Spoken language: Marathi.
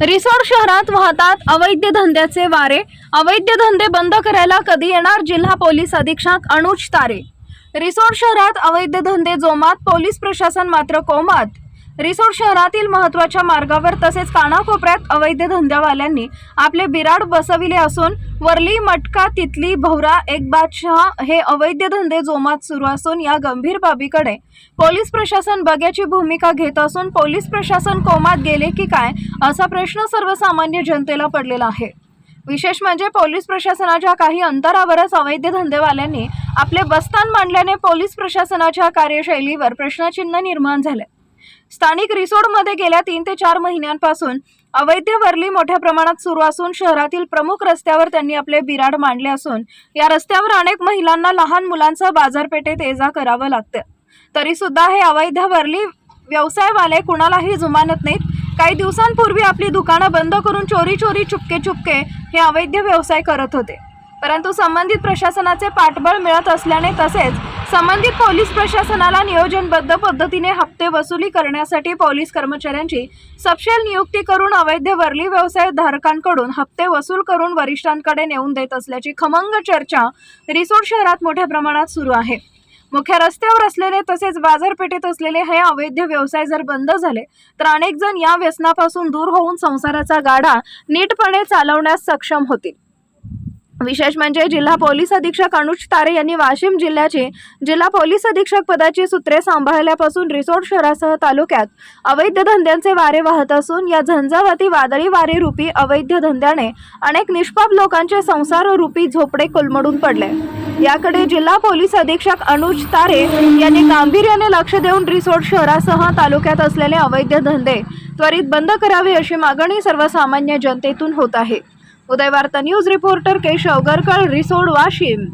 रिसोड शहरात वाहतात अवैध धंद्याचे वारे. अवैध धंदे बंद करायला कधी येणार जिल्हा पोलीस अधीक्षक अनुज तारे? रिसोड शहरात अवैध धंदे जोमात पोलीस प्रशासन मात्र कोमात. रिसोड शहरातील महत्त्वाच्या मार्गावर तसेच कानाकोपऱ्यात अवैध धंद्यावाल्यांनी आपले बिराड बसविले असून वरली मटका तितली भवरा एक बादशहा हे अवैध धंदे जोमात सुरू असून या गंभीर बाबीकडे पोलीस प्रशासन बघ्याची भूमिका घेत असून पोलीस प्रशासन कोमात गेले की काय असा प्रश्न सर्वसामान्य जनतेला पडलेला आहे. विशेष म्हणजे पोलीस प्रशासनाच्या काही अंतरावरच अवैध धंदेवाल्यांनी आपले बस्तान मांडल्याने पोलीस प्रशासनाच्या कार्यशैलीवर प्रश्नचिन्ह निर्माण झाले. स्थानिक रिसोडमध्ये गेल्या तीन ते चार महिन्यांपासून अवैध वरली मोठ्या प्रमाणात सुरू असून शहरातील प्रमुख रस्त्यावर त्यांनी आपले बिराड मांडले असून या रस्त्यावर अनेक महिलांना लहान मुलांसह बाजारपेठेत ये जा करावं लागतं. तरी सुद्धा हे अवैध वरली व्यवसायवाले कुणालाही जुमानत नाहीत. काही दिवसांपूर्वी आपली दुकानं बंद करून चोरी चोरी चुपके चुपके हे अवैध व्यवसाय करत होते. परंतु संबंधित प्रशासनाचे पाठबळ मिळत असल्याने तसेच संबंधित पोलीस प्रशासनाला नियोजनबद्ध पद्धतीने हप्ते वसुली करण्यासाठी पोलीस कर्मचाऱ्यांची सपशेल नियुक्ती करून अवैध वरली व्यवसाय धारकांकडून हप्ते वसूल करून वरिष्ठांकडे नेऊन देत असल्याची खमंग चर्चा रिसोड शहरात मोठ्या प्रमाणात सुरू आहे. मुख्य रस्त्यावर असलेले तसेच बाजारपेठेत असलेले हे अवैध व्यवसाय जर बंद झाले तर अनेक जण या व्यसनापासून दूर होऊन संसाराचा गाडा नीटपणे चालवण्यास सक्षम होतील. विशेष म्हणजे जिल्हा पोलीस अधीक्षक अनुज तारे यांनी वाशिम जिल्ह्याची जिल्हा पोलीस अधीक्षक पदाची सूत्रे सांभाळल्यापासून रिसोड शहरासह तालुक्यात अवैध धंद्यांचे वारे वाहत असून या झंझावाती वादळी वारे रूपी अवैध धंद्याने अनेक निष्पाप लोकांचे संसार रूपी झोपडे कोलमडून पडले. याकडे जिल्हा पोलीस अधीक्षक अनुज तारे यांनी गांभीर्याने लक्ष देऊन रिसोड शहरासह तालुक्यात असलेले अवैध धंदे त्वरित बंद करावे अशी मागणी सर्वसामान्य जनतेतून होत आहे. Uday Varta news reporter Keshav Garkar Risod Washim.